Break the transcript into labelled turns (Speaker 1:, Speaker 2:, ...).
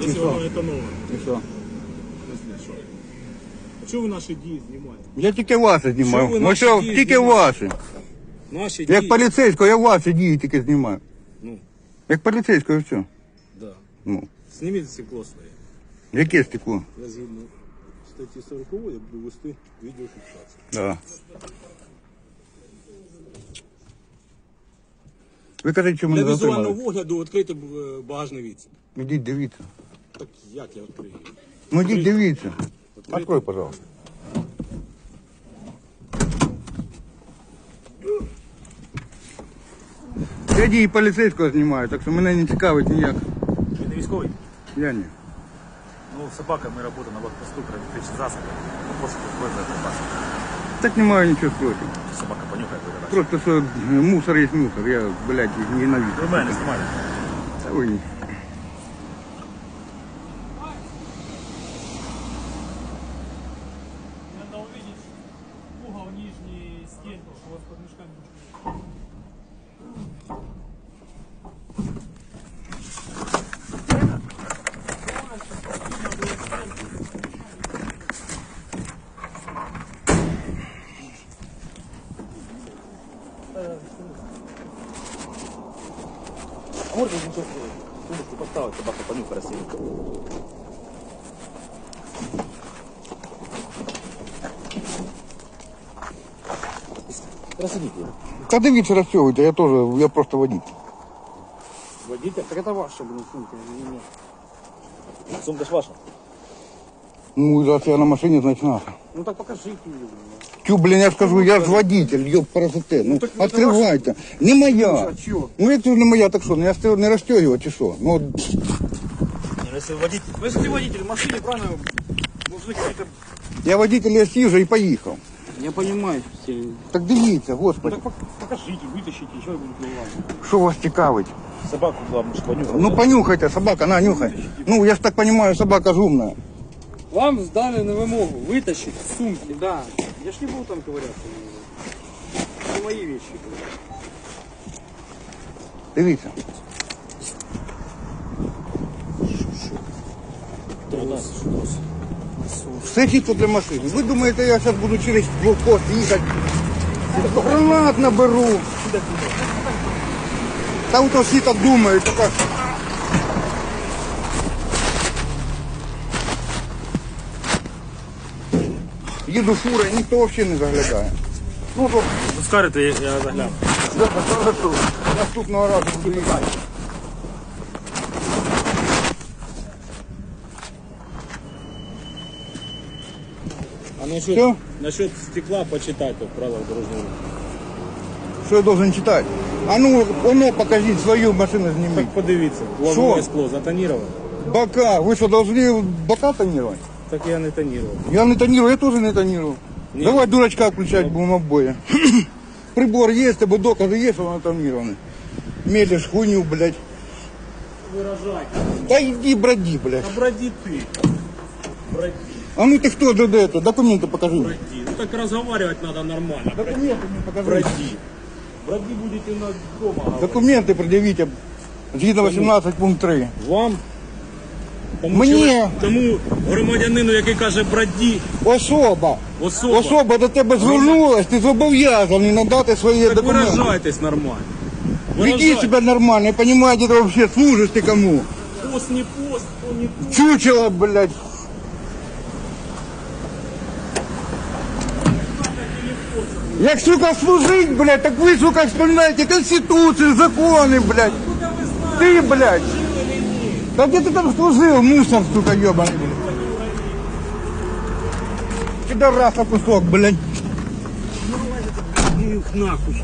Speaker 1: Якщо
Speaker 2: що?
Speaker 1: воно це нове.
Speaker 2: І що?
Speaker 1: Що? А чого ви наші дії знімаєте?
Speaker 2: Я тільки ваші
Speaker 1: Що ви.
Speaker 2: Ну
Speaker 1: наші
Speaker 2: що,
Speaker 1: дії
Speaker 2: тільки
Speaker 1: знімаєте?
Speaker 2: ваші.
Speaker 1: Наші дії.
Speaker 2: Як поліцейського, я ваші дії тільки знімаю.
Speaker 1: Ну,
Speaker 2: Як поліцейського, і все.
Speaker 1: да.
Speaker 2: Ну,
Speaker 1: Зніміть стекло своє.
Speaker 2: яке стекло?
Speaker 1: Я згідно статті 40 я буду вести відеофіксацію.
Speaker 2: Да. Ви кажете, чому
Speaker 1: Для
Speaker 2: не
Speaker 1: візуального
Speaker 2: затримали?
Speaker 1: огляду відкрити е, багажний відсік.
Speaker 2: Ідіть дивіться.
Speaker 1: Так як я відкрию?
Speaker 2: Ну ідіть дивіться.
Speaker 1: Відкрити.
Speaker 2: Открой, пожалуйста. Я дії поліцейського знімаю, так що мене не цікавить ніяк.
Speaker 3: Ви не військовий?
Speaker 2: Я ні.
Speaker 3: Ну, собака, ми працюємо на блокпосту, кровотечні засоби, по пошуку зброї боєприпасів.
Speaker 2: Так не маю нічого проти.
Speaker 3: Собака понюхає виглядає.
Speaker 2: Просто що е, мусор є мусор. Я, блядь, їх ненавижу.
Speaker 3: Ви мене знімали.
Speaker 2: Та Ой.
Speaker 4: Надо увидеть угол нижней стенки, что у вас под мешками
Speaker 3: А можна нічого сумочку поставити, собака понюхає сильно. Красивіть його.
Speaker 2: Та дивіться, розтягуйте, я теж, я просто водитель.
Speaker 1: Водитель? Так це ваша, блин, сумка, не моя.
Speaker 3: Сумка ж ваша.
Speaker 2: Ну, раз я на машині, значить наша.
Speaker 1: Ну так покажіть мені. блин.
Speaker 2: Тю, блін, я ж кажу, я ж водитель, ёб паразите. Ну,
Speaker 1: так це
Speaker 2: відкривайте. Не моя.
Speaker 1: а чого?
Speaker 2: Ну, як це не моя, так що? Ну, я ж тебе не розтягувати, чи що? Ну, от,
Speaker 3: Ні, ну, якщо ви водитель,
Speaker 1: Ну, если ты водитель в машине, правильно, должны какие-то...
Speaker 2: я водитель, я съїжджу і поїхав.
Speaker 1: Я понимаю.
Speaker 2: Так дивіться, господи,
Speaker 1: Так пок- покажите, вытащите, что я буду делать.
Speaker 2: що вас цікавить?
Speaker 3: собаку, главное, ж понюхав.
Speaker 2: Ну, понюхайте, собака, на, нюхай. Ну, я ж так понимаю, собака ж умная.
Speaker 1: Вам сдали на вымогу вытащить сумки, да. Я ж не буду там ковыряться. Это мои вещи.
Speaker 2: Дивіться. Все чисто для машини. Ви думаєте, я зараз буду через блокпост їхати? Гранат наберу. Та ото всі так думають, така. Їду фура, ніхто взагалі не заглядає. Ну, то
Speaker 3: Ви скажете, я, я загляну.
Speaker 2: Да, хорошо. Наступного разу буду їхати.
Speaker 1: А насчет,
Speaker 2: Всё?
Speaker 1: насчет стекла почитайте в правилах дорожного руху.
Speaker 2: Що я должен читати? А ну, воно покажіть свою машину зніміть.
Speaker 1: Так подивіться, лобове
Speaker 2: Що?
Speaker 1: скло затонировано.
Speaker 2: Бока. Ви що, должны бока тонировать?
Speaker 1: Так я не тонировал.
Speaker 2: Я не тонирую, я тоже не тонирую.
Speaker 1: Ні.
Speaker 2: Давай дурачка включать будем обои. Прибор есть, тебе доказы есть, что он тонированный. Мелешь хуйню, блядь.
Speaker 1: Выражай.
Speaker 2: Да иди броди, блядь.
Speaker 1: А броди ты. Броди,
Speaker 2: А ну ты кто, да, да, это, документы покажи.
Speaker 1: броди. Ну так разговаривать надо нормально.
Speaker 2: Документы мне покажи.
Speaker 1: Броди. Броди будете на дома. говорить.
Speaker 2: Документы предъявите. Згідно 18 пункт 3.
Speaker 1: Вам? Тому,
Speaker 2: Мені.
Speaker 1: що ви- тому громадянину, який каже броді,
Speaker 2: Особа.
Speaker 1: особа,
Speaker 2: Особа до тебе звернулась, ти зобов'язаний надати свої
Speaker 1: так
Speaker 2: документи.
Speaker 1: виражайтесь нормально.
Speaker 2: Веди
Speaker 1: Виражайтесь.
Speaker 2: себя нормально, понимаете, ты вообще служишь ты кому?
Speaker 1: Пост не пост, то не то.
Speaker 2: Чучело, блядь. Як, сука, служить, блядь, так ви, сука, вспоминаете Конституцию, законы, блядь. Ты, блядь. Да где ты там служил, мусор, сука, ебаный, блядь. Пидораса кусок, блядь.
Speaker 1: Ну их нахуй.